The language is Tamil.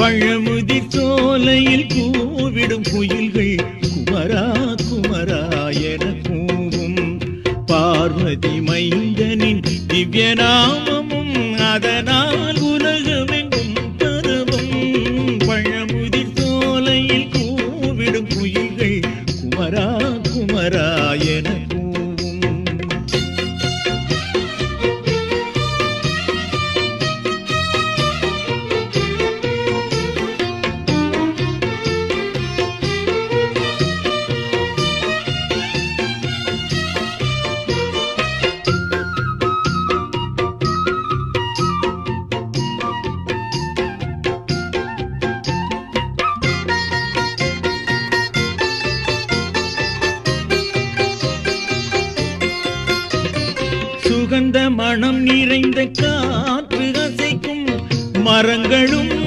பழமுதி சோலையில் கூவிடும் குயில்கள் குமரா குமரா என கூவும். பார்வதி மைந்தனின் திவ்ய நாமமும் அதனால் உலகமெங்கும் பரவும் பழமுதி சோலையில் கூவிடும் குயில்கள் குமரா குமரா என சுகந்த மனம் நிறைந்த காற்று அசைக்கும் மரங்களும்